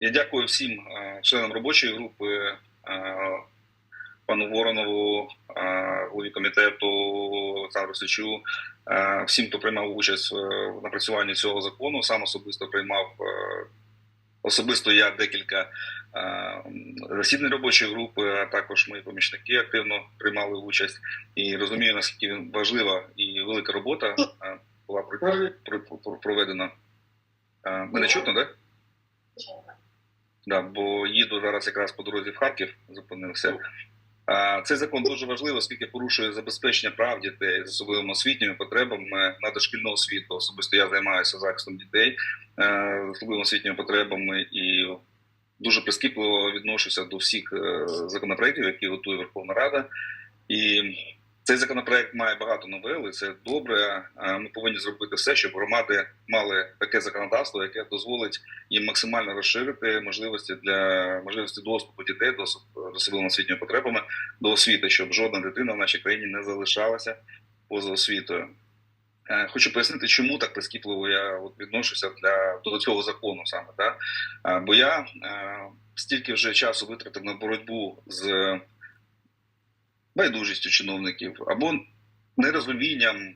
Я дякую всім е, членам робочої групи, е, пану Воронову, е, голові комітету Олександру Сичу, всім, хто приймав участь в напрацюванні цього закону. Сам особисто приймав особисто я декілька засідань робочої групи, а також мої помічники активно приймали участь і розумію, наскільки важлива і велика робота була про- про- про- проведена. Мене чутно, так? Да, бо їду зараз якраз по дорозі в Харків, зупинився. А, Цей закон дуже важливий, оскільки порушує забезпечення прав дітей з особливими освітніми потребами на дошкільну освіту. Особисто я займаюся захистом дітей е, з особливими освітніми потребами і дуже прискіпливо відношуся до всіх е, законопроєктів, які готує Верховна Рада. І цей законопроект має багато новел, і це добре. Ми повинні зробити все, щоб громади мали таке законодавство, яке дозволить їм максимально розширити можливості для можливості доступу дітей до особ- до особливими освітніми потребами до освіти, щоб жодна дитина в нашій країні не залишалася поза освітою. Е, Хочу пояснити, чому так прискіпливо я от відношуся для до цього закону саме. Да? Е, Бо я е, стільки вже часу витратив на боротьбу з байдужістю чиновників або нерозумінням е,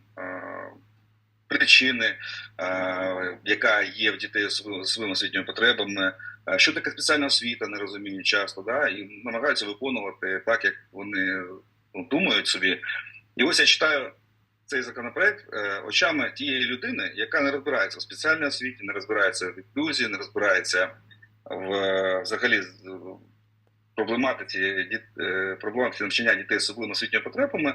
причини, е, яка є в дітей з своїми освітніми потребами. Е, Що таке спеціальна освіта, не розуміють часто, да? і намагаються виконувати так, як вони ну, думають собі. І ось я читаю цей законопроект очами тієї людини, яка не розбирається в спеціальній освіті, не розбирається в інклюзії, не розбирається в взагалі проблематиці е, проблематиці навчання дітей з особливими освітніми потребами.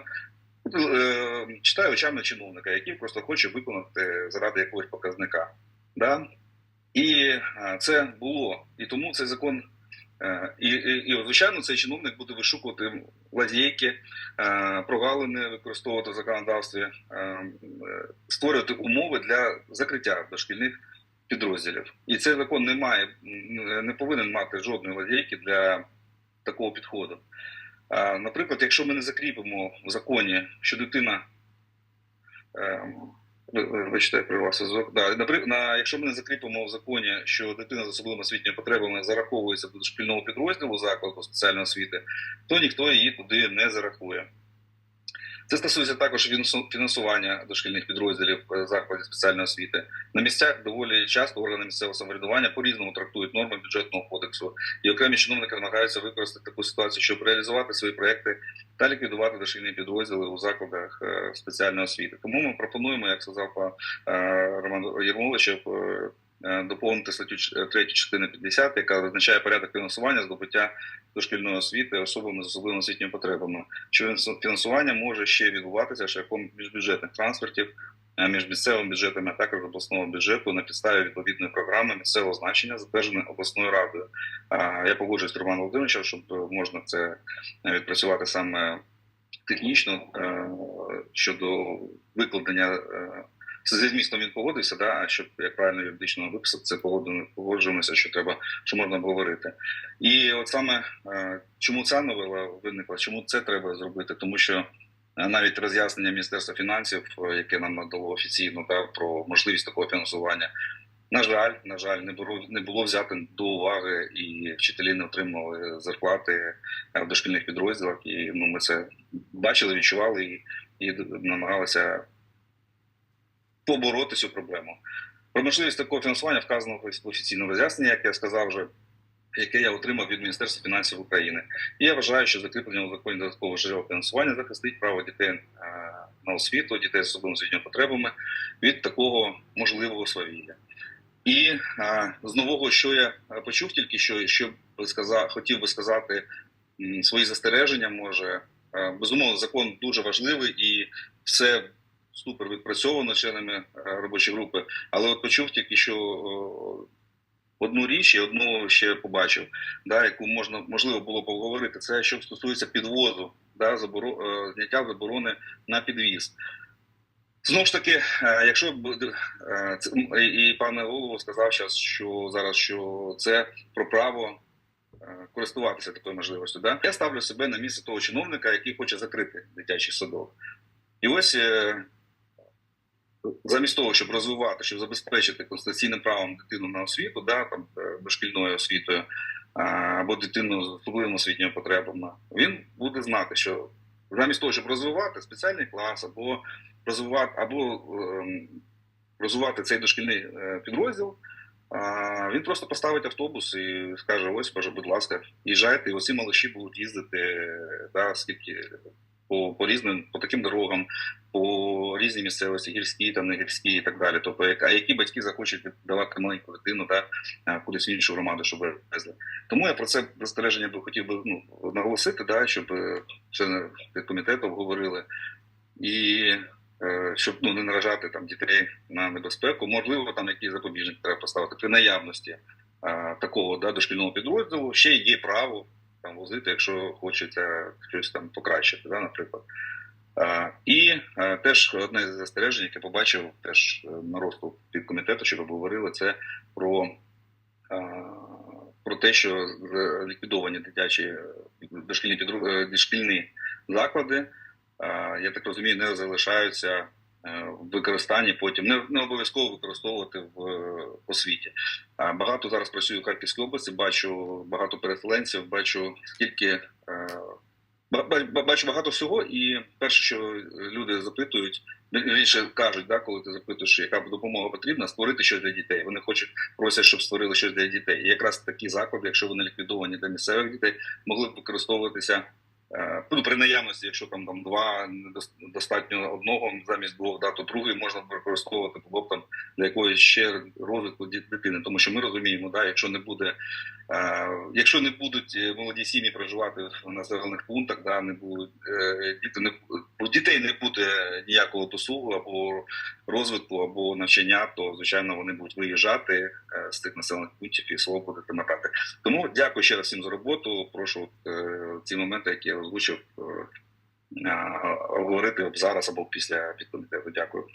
Е, Читаю очами чиновника, який просто хоче виконати заради якогось показника. Да? І е, це було. І тому цей закон. І, і, і звичайно, цей чиновник буде вишукувати лазейки, е, прогалини використовувати в законодавстві, створювати умови для закриття дошкільних підрозділів. І цей закон не має не повинен мати жодної лазейки для такого підходу. Наприклад, якщо ми не закріпимо в законі, що дитина при вас Вибачте, я перервав. Да, на, якщо ми не закріпимо в законі, що дитина з особливими освітніми потребами зараховується до шкільного підрозділу закладу спеціальної освіти, то ніхто її туди не зарахує. Це стосується також фінансування дошкільних підрозділів е, закладів спеціальної освіти. На місцях доволі часто органи місцевого самоврядування по-різному трактують норми бюджетного кодексу, і окремі чиновники намагаються використати таку ситуацію, щоб реалізувати свої проекти та ліквідувати дошкільні підрозділи у закладах е, спеціальної освіти. Тому ми пропонуємо, як сказав пан е, Роман е, доповнити статтю 3 частини 50, яка визначає порядок фінансування здобуття дошкільної освіти особами з особливими освітніми потребами. Що фінансування може ще відбуватися шляхом міжбюджетних трансфертів е, між місцевими бюджетами, а також обласного бюджету на підставі відповідної програми місцевого значення, затвердженої обласною радою. Я погоджуюсь з Романом Володимировичем, щоб е, можна це е, відпрацювати саме технічно е, щодо викладення. Це зі змістом він погодився, да, а щоб як правильно юридично виписати, це погоджуємося, що треба, що можна обговорити. І от саме е, чому ця новела виникла, чому це треба зробити? Тому що е, навіть роз'яснення Міністерства фінансів, е, яке нам надало офіційно да, про можливість такого фінансування, на жаль, на жаль, не було не було взято до уваги, і вчителі не отримували зарплати в дошкільних підрозділах. І ну, ми це бачили, відчували і, і намагалися побороти цю проблему. Про можливість такого фінансування вказано в офіційному роз'ясненні, як я сказав вже, яке я отримав від Міністерства фінансів України. І я вважаю, що закріплення у законі додаткового джерела фінансування захистить право дітей е, на освіту, дітей з особливими освітніми потребами від такого можливого свавілля. І а, з нового, що я е, почув, тільки що, що сказав, хотів би сказати свої застереження, може Е, безумовно, закон дуже важливий і все супер відпрацьовано членами е, робочої групи. Але от почув тільки що одну річ і одну ще побачив, да, яку можна можливо було б обговорити. Це що стосується підвозу, да, заборо, е, зняття заборони на підвіз. Знову ж таки, е, якщо е, і пане голово сказав зараз, що зараз що це про право е, користуватися такою можливістю. Да? Я ставлю себе на місце того чиновника, який хоче закрити дитячий садок. І ось е, замість того, щоб розвивати, щоб забезпечити конституційним правом дитину на освіту, да, там е, дошкільною освітою або дитину з особливими освітніми потребами, він буде знати, що замість того, щоб розвивати спеціальний клас або розвивати або ем, розвивати цей дошкільний е, підрозділ. Він просто поставить автобус і скаже: ось, каже, будь ласка, їжджайте, і оці малиші будуть їздити е, да, скільки по, по різним, по таким дорогам, по різній місцевості, гірські, там не гірські і так далі. Тобто, а які батьки захочуть віддавати маленьку дитину да, кудись в іншу громаду, щоб везли. Тому я про це застереження би хотів би ну, наголосити, да, щоб е, члени комітету обговорили. І е, щоб ну, не наражати там дітей на небезпеку, можливо, там якісь запобіжники треба поставити при наявності е, такого да, дошкільного підрозділу. Ще є право там возити, якщо хочеться щось там покращити, да, наприклад. І е, теж одне з застережень, яке побачив теж е, на розклад під комітету, щоб обговорили, це про, е, про те, що ліквідовані дитячі дошкільні підру- дошкільні заклади, я так розумію, не залишаються використанні потім не, не обов'язково використовувати в е, освіті. А Багато зараз працюю в Харківській області, бачу багато переселенців, бачу скільки. е, ба- ба- Бачу багато всього, і перше, що люди запитують, більше кажуть, да, коли ти запитуєш, яка допомога потрібна, створити щось для дітей. Вони хочуть просять, щоб створили щось для дітей. І якраз такі заклади, якщо вони ліквідовані для місцевих дітей, могли б використовуватися е, ну, при наявності, якщо там, там два достатньо одного замість двох, да, то другий можна використовувати було б там для якоїсь ще розвитку дитини. Тому що ми розуміємо, да, якщо не буде, е, якщо не будуть е, молоді сім'ї проживати в населених пунктах, да, не будуть е, діти не у дітей не буде ніякого досугу або розвитку, або навчання, то звичайно вони будуть виїжджати е, з тих населених пунктів і слово будете мотати. Тому дякую ще раз всім за роботу. Прошу е, ці моменти, які я озвучив, говорити об зараз або після підкомітету. Дякую.